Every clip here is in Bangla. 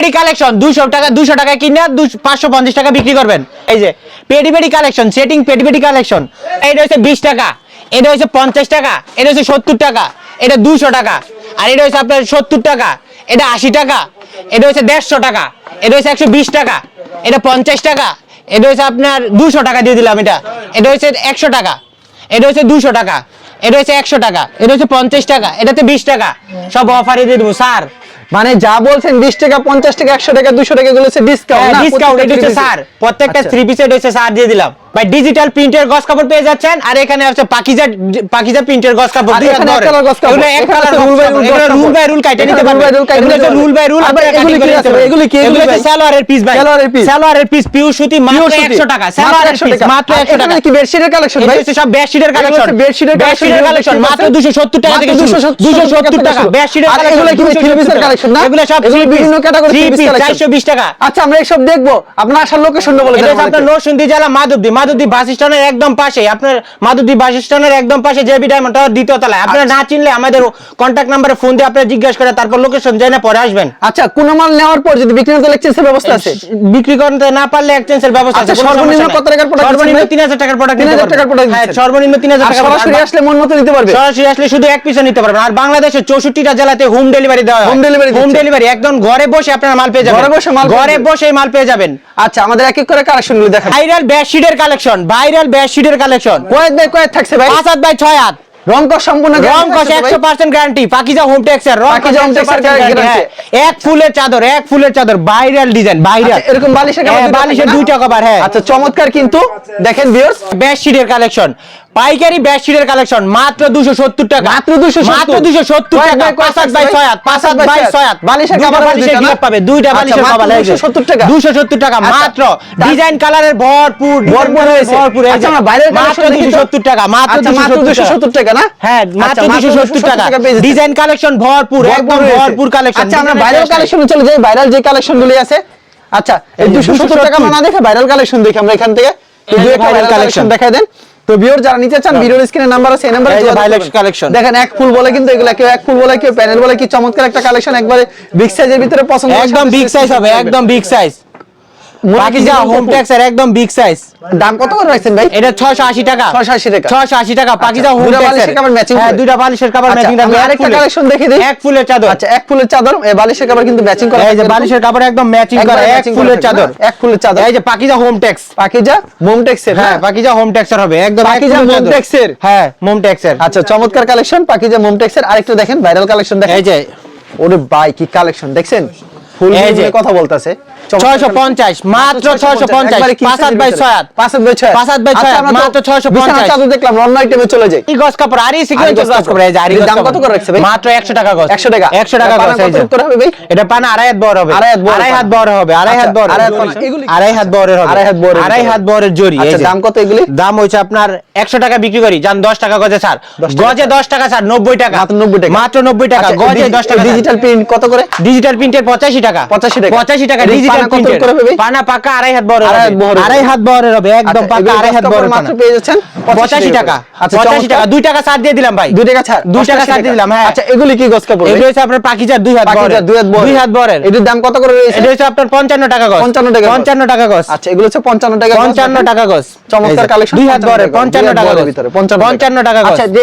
পেডি কালেকশন দুশো টাকা দুশো টাকা কিনে পাঁচশো পঞ্চাশ টাকা বিক্রি করবেন এই যে পেডি পেডি কালেকশন সেটিং পেডি পেডি কালেকশন এটা হচ্ছে বিশ টাকা এটা হচ্ছে পঞ্চাশ টাকা এটা হচ্ছে সত্তর টাকা এটা দুশো টাকা আর এটা হচ্ছে আপনার সত্তর টাকা এটা আশি টাকা এটা হচ্ছে দেড়শো টাকা এটা হচ্ছে একশো বিশ টাকা এটা পঞ্চাশ টাকা এটা হচ্ছে আপনার দুশো টাকা দিয়ে দিলাম এটা এটা হচ্ছে একশো টাকা এটা হচ্ছে দুশো টাকা এটা হচ্ছে একশো টাকা এটা হচ্ছে পঞ্চাশ টাকা এটাতে বিশ টাকা সব অফারে দিয়ে দেবো স্যার মানে যা বলছেন বিশ টাকা পঞ্চাশ টাকা একশো টাকা দুশো টাকা গুলো হচ্ছে ডিসকাউন্ট ডিসকাউন্ট এটা হচ্ছে স্যার প্রত্যেকটা আচ্ছা। থ্রি পিসেট হচ্ছে স্যার দিয়ে দিলাম। ভাই ডিজিটাল প্রিন্টের গস কাপড় পেয়ে যাচ্ছেন আর এখানে হচ্ছে পাকিজা পাকিজা প্রিন্টের গস কাপড় দুই এক ধরে। গস কাপড়। এক colour rule by rule rule by rule কাইটে নিতে rule কাইটে এগুলো নিতে রুল বাই রুল আবার এগুলি কি আছে? এগুলি কি? এগুলো হচ্ছে সালোয়ারের পিস ভাই সালোয়ারের piece। সালোয়ারের পিস পিওর সুতি মাত্র 100 টাকা সালোয়ারের পিস মাত্র 100 টাকা কি বেডশিটের কালেকশন ভাই হচ্ছে সব বেডশিটের কালেকশন হচ্ছে বেডশিটের কালেকশন মাত্র 270 টাকা থেকে 270 270 টাকা বেডশিটের কালেকশন এগুলো কি three piece-এর collection না? এগুলো সব বিভিন্ন piece piece, collection। 420 টাকা আচ্ছা আমরা এসব দেখব আপনার আসার লোকেশন বলে এটা দেন হচ্ছে আপনার। নরসিংদী জেলা মাধবদী মাধবদী বাস স্ট্যান্ডের একদম পাশে আপনার মাধবদী বাস স্ট্যান্ডের একদম পাশে জেবি ডায়মন্ড টাওয়ার দ্বিতীয় তলায়। আপনারা না চিনলে আমাদের কন্ট্যাক্ট নাম্বারে ফোন দিয়ে আপনারা জিজ্ঞাসা করে তারপর লোকেশন জেনে পরে আসবেন। আচ্ছা কোন মাল নেওয়ার পর যদি বিক্রি করতে এক্সচেঞ্জের ব্যবস্থা আছে? বিক্রি করতে না পারলে এক্সচেঞ্জের ব্যবস্থা আছে। আচ্ছা, সর্বনিম্ন কত টাকার product সর্বনিম্ন 3000 টাকার প্রোডাক্ট 3000 টাকার product হ্যাঁ সর্বনিম্ন 3000 আর টাকা সরাসরি আসলে মন মতো নিতে পারবে? সরাসরি আসলে শুধু এক পিসে নিতে পারবেন। আর বাংলাদেশের চৌষট্টিটা জেলাতে হোম ডেলিভারি দেওয়া হোম ডেলিভারি হোম ডেলিভারি একদম ঘরে বসে আপনারা মাল পেয়ে যাবেন। ঘরে বসে মাল পেয়ে ঘরে যাবেন। বসে মাল পেয়ে যাবেন। আচ্ছা আমাদের এক এক করে কালেকশনগুলো দেখান ভাইরাল বেডশিটের কালেকশন ভাইরাল বেডশিটের কালেকশন কয়েক বাই কয়েক থাকছে ভাই। পাঁচ হাত বাই ছয় হাত। সম্পূর্ণ guarantee Pakiza home Pakiza home textile এক ফুলের চাদর এক ফুলের চাদর ভাইরাল ডিজাইন ভাইরাল এরকম বালিশের হ্যাঁ, বালিশের দুইটা কভার হ্যাঁ। আচ্ছা চমৎকার কিন্তু। দেখেন ভিউয়ার্স বেডশিটের কালেকশন পাইকারি বেডশিটের কালেকশন মাত্র দুশো সত্তর টাকা মাত্র 270 মাত্র দুশো টাকা বাই হাত বাই হাত বালিশের দুইটা বালিশের না? গিলাপ পাবে দুইটা আচ্ছা, বালিশের মাত্র কভার 270 টাকা। দুশো সত্তর টাকা আচ্ছা, মাত্র ডিজাইন কালারের ভরপুর ভরপুর রয়েছে। ভরপুর আচ্ছা, আমরা বাইরের মাত্র টাকা মাত্র আচ্ছা, মাত্র 270 টাকা না? হ্যাঁ আচ্ছা, মাত্র মাত্র দুশো সত্তর 270 টাকা। ডিজাইন কালেকশন ভরপুর একদম ভরপুর কালেকশন আচ্ছা আমরা ভাইরাল কালেকশনে চলে যাই ভাইরাল যে কালেকশন গুলি আছে আচ্ছা এই এই যে 270 টাকা 270 মানা দেখে ভাইরাল কালেকশন দেখি আমরা এখান থেকে দুই একটা ভাইরাল কালেকশন। দেখাই দেন তো ভিউয়ার যারা নিতে চান ভিডিওর স্ক্রিনে নাম্বার আছে এই নাম্বারে যোগাযোগ collection। দেখেন এক ফুল বলে কিন্তু এগুলা কেউ এক ফুল বলে কেউ প্যানেল বলে কি চমৎকার একটা কালেকশন একবারে বিগ সাইজের ভিতরে পছন্দ একদম বিগ সাইজ হবে একদম বিগ সাইজ পাকিজা কি হোম দাম টেক্সের একদম বিগ সাইজ দাম কত করে রাখছেন ভাই? এটা 680 টাকা। 680 টাকা। 680 টাকা। পাকিজা হোম দুইটা টেক্সের বালিশের cover হ্যাঁ দুইটা বালিশের কভার আচ্ছা, ম্যাচিং আমি আরেকটা collection দেখে দিই। এক ফুলের চাদর। আচ্ছা এক ফুলের চাদর এই বালিশের কাপড় কিন্তু ম্যাচিং করা এই যে বালিশের কাপড় একদম ম্যাচিং করা। এক ফুলের চাদর। এক ফুলের চাদর। এই যে পাকিজা হোম টেক্স পাকিজা মোমটেক্সের হ্যাঁ পাকিজা হোম টেক্সের হবে। একদম পাকিজা। মোমটেক্সের? হ্যাঁ আচ্ছা চমৎকার কালেকশন পাকিজা মোমটেক্সের আরেকটু দেখেন ভাইরাল কালেকশন দেখেন। এই যে। ওরে ভাই কি কালেকশন দেখছেন? ফুল কথা বলতাছে। 650 মাত্র 650 একবারে কি পাঁচ হাত size-এর বাই ভিতরে? হাত পাঁচ হাত বাই ছয় হাত। পাঁচ হাত বাই ছয় হাত, আমরা তো মাত্র 650 চাদর দেখলাম অন্য আইটেমে চলে যাই। এই গস কাপড় সিকোয়েন্স গস কাপড়। দাম কত করে রাখছে ভাই? মাত্র 100 টাকা গস 100 টাকা। 100 টাকা গস এই যে। হবে ভাই? এটা পানা আড়াই হাত বড় হবে। আড়াই হাত বড় আড়াই হাত বড় হবে আড়াই হাত বড় আড়াই হাত পানা। এগুলি- আড়াই হাত বড় আড়াই হাত বড়ের আড়াই ভিতরে। হাত বড়ের জরি এই আচ্ছা দাম কত এগুলি? দাম হচ্ছে আপনার 100 টাকা বিক্রি করি। জান 10 টাকা গজে ছাড়। 10 টাকা। গজে 10 টাকা ছাড় 90 টাকা। মাত্র 90 টাকা। মাত্র 90 টাকা আচ্ছা, গজে এই 10 টাকা ডিজিটাল প্রিন্ট কত করে? ডিজিটাল প্রিন্টের 85 টাকা। 85 টাকা। 85 টাকা ডিজিটাল পানা কত করে হবে পানা পাকা আড়াই হাত বড় আড়াই হাত বড় হবে। আড়াই হাত বড় হবে একদম পাকা এগুলি আড়াই হাত বড় মাত্র পেয়ে যাচ্ছেন? 85 টাকা। আচ্ছা 85 টাকা 2 টাকা ছাড় দিয়ে দিলাম ভাই। দুই টাকা ছাড়। দুই টাকা ছাড় দিয়ে দিলাম হ্যাঁ। আচ্ছা এগুলি কি গজ কাপড় এগুলো হচ্ছে আপনার পাকিজার দুই হাত বড় পাকিজা দুই হাত বড় দুই হাত বড়ের। এটির দাম কত করে রয়েছে? এটা হচ্ছে আপনার 55 টাকা গজ 55 টাকা 55 টাকা গজ আচ্ছা এগুলো হচ্ছে 55 টাকা 55 টাকা গজ চমৎকার কালেকশন দুই হাত বড় 55 টাকা গজ ভিতরে 55 55 টাকা গজ আচ্ছা যে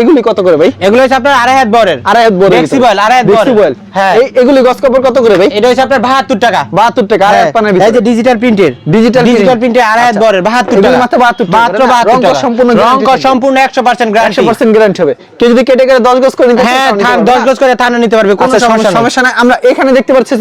এগুলি কত করে ভাই? এগুলো হচ্ছে আপনার আড়াই হাত বড়ের। আড়াই হাত বড় ফ্লেক্সিবল আড়াই হাত বড় হ্যাঁ। এগুলি গজ কাপড় কত করে ভাই? এটা হচ্ছে আপনার 72 টাকা 72 টাকা আড়াই পানার হ্যাঁ, এই যে ডিজিটাল প্রিন্টের ডিজিটাল print। প্রিন্টের আড়াই হাত আচ্ছা। 72 টাকা। মাত্র 72 টাকা, মাত্র 72 রং সম্পূর্ণ রং। সম্পূর্ণ 100% গ্যারান্টি 100% গ্যারান্টি হবে। কেউ যদি কেটে কেটে 10 গজ করে নিতে হ্যাঁ তাও নিতে থান পারবে, 10 গজ করে থানা নিতে পারবে কোনো আচ্ছা সমস্যা সমস্যা আমরা এখানে দেখতে পাচ্ছি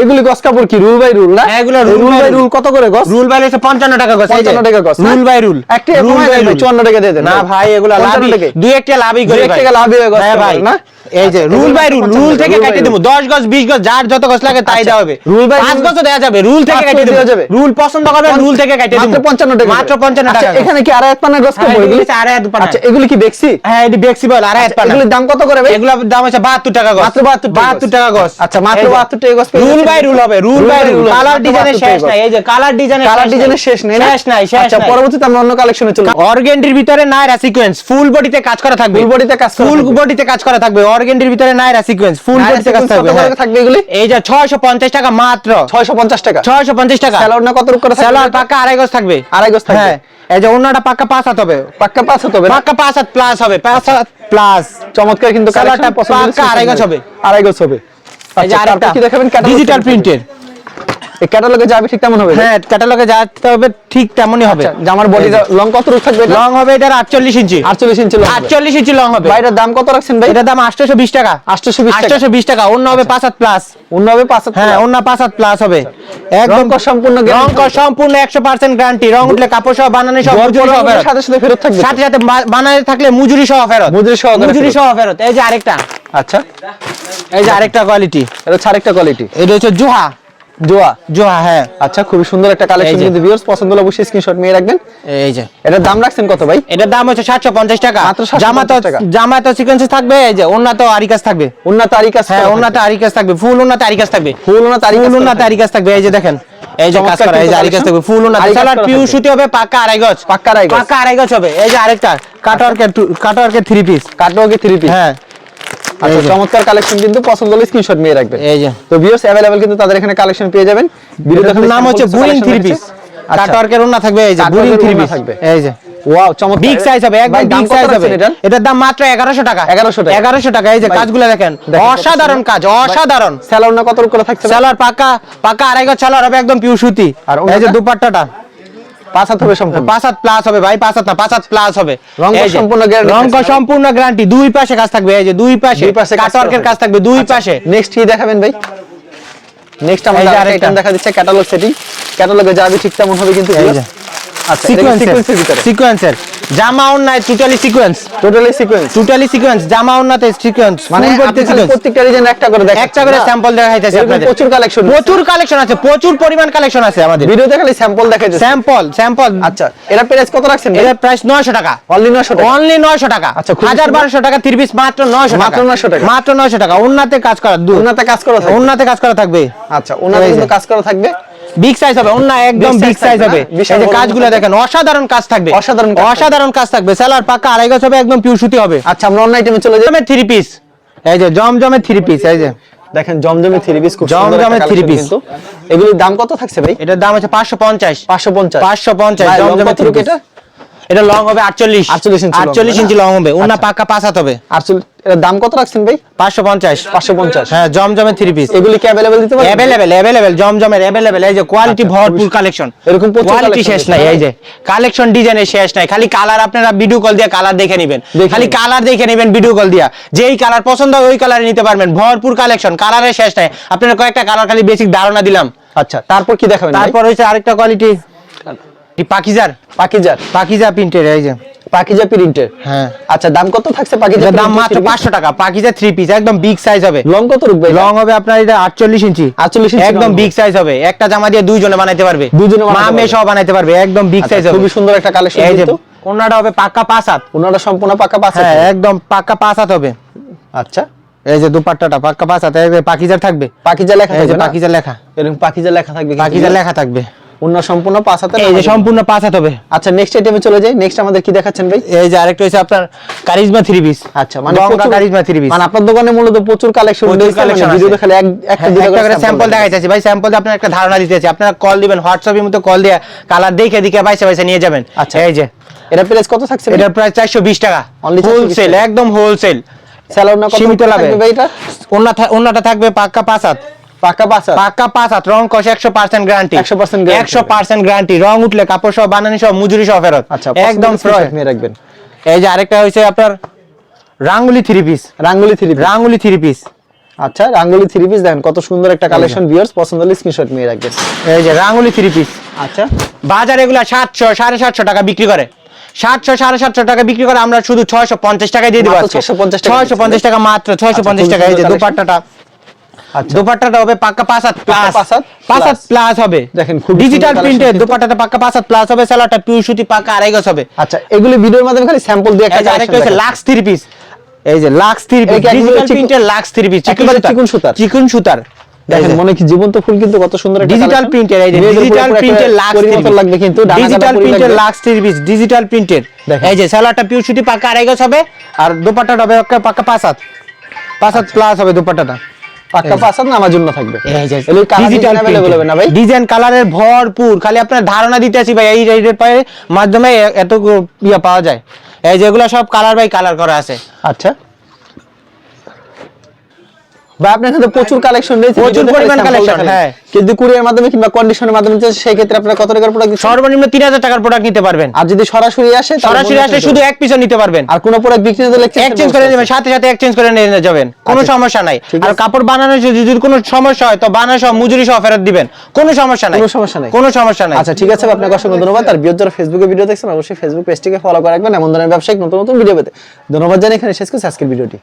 এগুলি গজ কাপড় কি? রুল বাই রুল না? হ্যাঁ, এগুলো রুল বাই রুল। কত করে গজ রুল বাই হচ্ছে 55 টাকা গজ 55 টাকা গজ রুল বাই রুল। একটা কমাই দেন 54 টাকা দিয়ে দেন। না ভাই এগুলা 55 লাভই দুই একটা লাভই করে ভাই। টাকা লাভই গজ হ্যাঁ ভাই। না? এই যে আচ্ছা, রুল বাই রুল রুল থেকে দেবো। 10 গজ 20 গজ যার যত গজ লাগে তাই আচ্ছা, দেওয়া হবে। rule by 5 rule- গজ দেওয়া যাবে রুল থেকে পাঁচ দেওয়া যাবে। রুল পছন্দ করবেন রুল থেকে দেবো। 55 টাকা। মাত্র 55 আচ্ছা, টাকা এখানে কি আড়াই গজ হ্যাঁ, এগুলি এগুলি? আড়াই পানা। আচ্ছা এগুলি কি দেখছি হ্যাঁ এটি ফ্লেক্সিবল আড়াই পানা এগুলির দাম কত করে ভাই? এগুলোর দাম হচ্ছে 72 টাকা গজ। মাত্র 72 টাকা 72 টাকা গজ। আচ্ছা, মাত্র 72 টাকা গজ রুল বাই রুল হবে রুল বাই রুল কালার ডিজাইনের শেষ নাই এই যে কালার ডিজাইনের কালার ডিজাইনের শেষ নেই। শেষ নাই শেষ আচ্ছা পরবর্তীতে আমরা অন্য কালেকশনে চলবো। অর্গেন্ডির ভিতরে নাইরা সিকোয়েন্স ফুল বডিতে কাজ করা থাকবে Full body তে কাজ ফুল। বডিতে কাজ করা থাকবে। অর্গেন্ডির ভিতরে নাইরা সিকোয়েন্স ফুল বডিতে কাজ থাকবে হ্যাঁ। থাকবে এগুলি? এই যে 650 টাকা মাত্র। 650 টাকা। 650 টাকা। স্যালোর না কত করে থাকবে স্যালোয়ার পাকা আড়াই গজ থাকবে। আড়াই গজ থাকবে। হ্যাঁ। এই যে ওনাটা পাকা পাঁচ হাত হবে। পাকা পাঁচ হতে হবে? পাকা পাঁচ হাত প্লাস হবে পাঁচ হাত প্লাস চমৎকার কিন্তু কালারটা পাকা আড়াই গজ হবে। আড়াই গজ হবে। এই যে আচ্ছা, আরেকটা কি দেখাবেন? ডিজিটাল প্রিন্টের ক্যাটালগে যাবে ঠিক তেমন হবে? হ্যাঁ ক্যাটালগে যাতে হবে ঠিক তেমনই হবে। জামার বডি লং কত থাকবে লং হবে এটার 48 ইঞ্চি। 48 ইঞ্চি লং 48 ইঞ্চি লং হবে। বাইরের দাম কত রাখছেন ভাই? এটার দাম 820 টাকা। 820 টাকা। 820 টাকা অন্য হবে পাঁচ হাত প্লাস অন্য হবে পাঁচ হাত হ্যাঁ অন্য পাঁচ হাত প্লাস হবে। একদম সম্পূর্ণ রং সম্পূর্ণ 100% গ্যারান্টি রং উঠলে কাপড় সহ বানানো সহ জোর মজুরি সহ ফেরত। সাথে সাথে ফেরত থাকবে? সাথে সাথে বানানো থাকলে মজুরি সহ ফেরত। মজুরি সহকারে মজুরি সহ ফেরত। এই যে আরেকটা। আচ্ছা। এই যে আরেকটা কোয়ালিটি এটা হচ্ছে আরেকটা কোয়ালিটি এটা হচ্ছে জোহা। জোয়া জোহা হ্যাঁ। আচ্ছা খুবই সুন্দর একটা কালেকশন কিন্তু ভিউয়ার্স পছন্দ হলে অবশ্যই স্ক্রিনশট নিয়ে রাখবেন। এই যে। এটার দাম রাখছেন কত ভাই? এটার দাম হচ্ছে সাতশো পঞ্চাশ টাকা। মাত্র 750 টাকা। জামা তো সিকোয়েন্সে থাকবে এই যে ওন্না তো আরিকাস থাকবে। তারিখ আছে হ্যাঁ ওন্নাতে আরিকাস থাকবে ফুল ওন্নাতে আরিকাস থাকবে। ফুল তারিখ ফুল ওন্নাতে আরিকাস থাকবে এই যে দেখেন। এই যে কাজ করা এই যে আরিকাস থাকবে ফুল ওন্নাতে আরি সালার পিউ। সুতি হবে পাকা আড়াই গজ। পাক্কা আড়াই গজ। পাকা আড়াই গজ হবে এই যে আরেকটা কাটওয়ার্কের কাটওয়ার্কের থ্রি পিস কাটওয়ার্কে থ্রি পিস হ্যাঁ। আচ্ছা এই যে। চমৎকার কালেকশন কিন্তু পছন্দ হলে স্ক্রিনশট নিয়ে রাখবেন এই যে তো ভিউয়ার্স अवेलेबल কিন্তু তাদের এখানে কালেকশন পেয়ে যাবেন ভিডিও এটার নাম হচ্ছে বুরিং থ্রি পিস কাটওয়ার্কের ওন্না থাকবে এই যে বুরিং কাটওয়ার্কের থ্রি ওড়না পিস থাকবে। এই যে ওয়াও চমৎকার বিগ সাইজ হবে একদম ভাই, দাম বিগ কত সাইজ হবে রাখছেন এটার? এটার দাম মাত্র 1100 টাকা 1100 টাকা। 1100 টাকা এই যে ভাই, কাজগুলো দেখেন দেখেন কত অসাধারণ কাজ অসাধারণ স্যালোর না কত করে থাকছে ভাই? সালোয়ার পাকা পাকা আড়াই গজ সালোয়ার হবে একদম পিউ সুতি আর এই যে ওড়নাটা? দুপাট্টাটা পাঁচ হাত হবে সম্পূর্ণ। পাঁচ হাত প্লাস হবে ভাই পাঁচ হাত না পাঁচ হাত প্লাস হবে যে, সম্পূর্ণ গ্যারান্টি রং? সম্পূর্ণ গ্যারান্টি দুই পাশে কাজ থাকবে এই যে দুই পাশে দুই পাশে কাটওয়ার্কের। কাজ থাকবে। দুই পাশে। নেক্সট কি দেখাবেন ভাই? নেক্সট আমাদের আরেকটা। দেখা দিচ্ছে ক্যাটালগ সেটিং ক্যাটালগে যাবে ঠিক তেমন হবে কিন্তু যে। আচ্ছা সিকোয়েন্সের ভিতরে। সিকোয়েন্সের জামা অন্যায় totally sequence totally sequence totally sequence জামা অন্যতে সিকোয়েন্স মানে প্রত্যেকটা রিজন একটা করে দেখেন একটা করে স্যাম্পল দেখাইতেছে আপনাদের। প্রচুর কালেকশন প্রচুর কালেকশন আছে প্রচুর পরিমাণ কালেকশন আছে আমাদের। ভিডিওতে খালি স্যাম্পল দেখাইছে স্যাম্পল স্যাম্পল আচ্ছা এরা প্রাইস কত রাখছেন এটার প্রাইস 900 টাকা। অনলি 900 টাকা। অনলি 900 টাকা। আচ্ছা, খুবই হাজার সুন্দর। বারোশো টাকা তিরিশ মাত্র 900 টাকা। মাত্র 900 টাকা। মাত্র 900 টাকা। উন্নাতে কাজ করা ওনাতে কাজ করা থাকবে। উন্নাতে কাজ করা থাকবে। আচ্ছা। কিন্তু কাজ করা থাকবে। বিগ সাইজ হবে অন্য একদম বিগ সাইজ হবে। এই যে কাজগুলো দেখেন অসাধারণ কাজ থাকবে। অসাধারণ অসাধারণ কাজ থাকবে। সেলার পাকা আড়াই গজ হবে একদম পিওর সুতি হবে। আচ্ছা আমরা অন্য আইটেমে চলে যাই। থ্রি পিস এই যে জমজমে থ্রি পিস এই যে। দেখেন জমজমে থ্রি পিস খুব সুন্দর জমজমে থ্রি পিস এগুলোর দাম কত থাকছে ভাই? এটার দাম আছে 550 550 550 জমজমে থ্রি পিস এটা? এটা লং হবে আটচল্লিশ 48 ইঞ্চি long আটচল্লিশ হবে না? ইঞ্চি লং হবে উন্না আচ্ছা। পাকা পাঁচ হাত হবে আর চুল এর দাম কত রাখছেন ভাই পাঁচশো পঞ্চাশ 550 হ্যাঁ জমজমের থ্রি পিস এগুলি কি अवेलेबल দিতে পারবেন অ্যাভেলেবেল অ্যাভেলেবেল জমজমের অ্যাভেলেবেল এই যে কোয়ালিটি আচ্ছা, ভরপুর খুবই- কালেকশন এরকম প্রচুর কোয়ালিটি collection শেষ রয়েছে, নাই হ্যাঁ? এই যে কালেকশন ডিজাইনের শেষ নাই খালি কালার আপনারা ভিডিও কল দিয়ে কালার দেখে নেবেন দেখে খালি নেবেন। কালার দেখে নেবেন ভিডিও কল দিয়া যেই কালার পছন্দ হয় ওই কালারে নিতে পারবেন ভরপুর কালেকশন কালারের শেষ নাই আপনারা কয়েকটা কালার খালি বেসিক ধারণা দিলাম আচ্ছা তারপর কি দেখাবেন ভাই তারপর হচ্ছে আরেকটা কোয়ালিটি পাকিজার পাকিজার। পাকিজা প্রিন্টের এই যে। পাকিজা প্রিন্টের হ্যাঁ। আচ্ছা দাম কত থাকছে পাকিজা দাম মাত্র পাঁচশো টাকা। পাকিজা থ্রি পিস একদম বিগ সাইজ হবে। লং কত লং হবে আপনার এটা আটচল্লিশ ইঞ্চি। 48 ইঞ্চি একদম বিগ সাইজ হবে। একটা জামা দিয়ে দুইজনে বানাইতে পারবে। দুইজনে মা মেয়ে সহ বানাইতে পারবে। একদম বিগ সাইজ হবে। আচ্ছা, খুবই সুন্দর একটা কালেকশন এই যে হবে পাক্কা পাঁচ হাত। সম্পূর্ণ পাকা পাঁচ হ্যাঁ একদম পাক্কা পাঁচ হাত হবে। আচ্ছা। এই যে দুপাট্টাটা পাক্কা পাঁচ হাত। পাকিজার থাকবে। পাকিজা লেখা থাকবে পাকিজা লেখা। এরকম পাকিজা লেখা থাকবে। পাকিজা লেখা থাকবে। ওনার সম্পূর্ণ পাঁচ হাতের এই যে সম্পূর্ণ পাঁচ হাত হবে। আচ্ছা নেক্সট আইটেমে চলে যাই। নেক্সট আমাদের কি দেখাচ্ছেন ভাই? এই যে আরেকটা হচ্ছে আপনার কারিজমা থ্রি পিস আচ্ছা মানে কারিজমা থ্রি পিস মানে আপনার দোকানে মূলত প্রচুর কালেকশন প্রচুর কালেকশন ভিডিওতে খালি এক একটা দুটো একটা করে স্যাম্পল। দেখাইতেছি। ভাই স্যাম্পল দিয়ে আপনার একটা ধারণা দিতেছি আপনারা কল দিবেন হোয়াটসঅ্যাপের মতো কল দিয়ে কালার দেখে দেখে বাইসে বাইসে নিয়ে যাবেন। আচ্ছা। এই যে। এটা প্রাইস কত থাকছে এটা প্রায় চারশো বিশ টাকা। Only 420 হোলসেল একদম হোলসেল স্যালাড না কত লাভে থাকবে ভাই এটা? অন্যটা থাকবে পাক্কা পাঁচ হাত। পাকা পাঁচ হাত পাঁচ হাত রং কষ একশো পার্সেন্ট গ্যারান্টি 100% একশো পার্সেন্ট গ্যারান্টি রং উঠলে কাপড় সহ বানানি সহ মজুরি সহ ফেরত। আচ্ছা একদম ফ্রয় নিয়ে রাখবেন। এই যে আরেকটা হয়েছে আপনার Rangoli three piece Rangoli three Rangoli three piece আচ্ছা রাঙ্গুলি থ্রি পিস দেখেন কত সুন্দর একটা কালেকশন ভিউয়ার্স পছন্দ হলে স্ক্রিনশট নিয়ে রাখবেন। এই যে রাঙ্গুলি থ্রি পিস আচ্ছা। বাজার এগুলা সাতশো সাড়ে সাতশো টাকা বিক্রি করে। সাতশো সাড়ে সাতশো টাকা বিক্রি করে আমরা শুধু ছয়শো পঞ্চাশ টাকায় দিয়ে দিব মাত্র 650 ছয়শো পঞ্চাশ টাকা মাত্র ছয়শো পঞ্চাশ টাকা এই যে দুপাট্টাটা। আচ্ছা দুপাট্টাটা হবে পাক্কা পাঁচ হাত প্লাস পাঁচ হাত। প্লাস হবে। দেখেন, খুবই ডিজিটাল প্রিন্টের collection দুপাট্টাটা পাক্কা পাঁচ হাত প্লাস হবে পিউ সুতি পাক্কা আড়াই গজ হবে। আচ্ছা এগুলি ভিডিওর মাধ্যমে খালি স্যাম্পল দিয়ে একটা আরেকটা হচ্ছে লাক্স থ্রি পিস এই যে লাক্স থ্রি পিস ডিজিটাল প্রিন্টের লাক্স থ্রি পিস চিকন সুতার? চিকন সুতার। দেখেন মনে কি জীবন্ত ফুল কিন্তু কত সুন্দর ডিজিটাল প্রিন্টের এই যে ডিজিটাল প্রিন্টের লাক্স লাগবে কিন্তু ডিজিটাল প্রিন্টের লাক্স থ্রি পিস ডিজিটাল প্রিন্টের। এই যে সেলারটা পিউ সুতি পাক্কা আড়াই গজ হবে আর দোপাট্টাটা হবে পাক্কা পাঁচ হাত। পাঁচ হাত প্লাস হবে দুপাট্টাটা। পাক্কা পাঁচ হাত নামার জন্য থাকবে এই যে এগুলো কালার ডিজিটাল ডিজাইন अवेलेबल হবে না ভাই ডিজাইন কালারের ভরপুর খালি আপনার ধারণা দিতে আছি ভাই এই রেটের পায়ে মাধ্যমে এ- এত ইয়া পাওয়া যায় এই যেগুলো সব কালার বাই কালার করা আছে আচ্ছা ভাই আপনার কাছে প্রচুর কালেকশন রয়েছে প্রচুর পরিমাণ দেখালেন। হ্যাঁ। কিন্তু কুরিয়ার মাধ্যমে কিংবা কন্ডিশনের মাধ্যমে সেই ক্ষেত্রে আপনারা কত টাকার প্রোডাক্ট সর্বনিম্ন তিন হাজার টাকার প্রোডাক্ট নিতে পারবেন। আর যদি সরাসরি আসে সরাসরি আসলে শুধু এক পিসও নিতে পারবেন। আর কোনো প্রোডাক্ট বিক্রি দিলে এক্সচেঞ্জ করে নেবেন সাথে সাথে এক্সচেঞ্জ করে নিয়ে যাবেন। কোনো আচ্ছা। সমস্যা নাই। আর কাপড় বানানোর যদি কোনো সমস্যা হয় তো বানানো সহ মজুরি সহ ফেরত দিবেন। কোনো সমস্যা নাই। কোনো সমস্যা নাই। কোনো সমস্যা নাই। আচ্ছা ঠিক আছে আপনাকে অসংখ্য ধন্যবাদ। আর বিয়োগ যারা ফেসবুকে ভিডিও দেখছেন অবশ্যই ফেসবুক পেজটিকে ফলো করে রাখবেন। এমন ধরনের ব্যবসায়িক নতুন নতুন ভিডিও পেতে। ধন্যবাদ জানাই এখানে শেষ করছি আজকের ভিডিওটি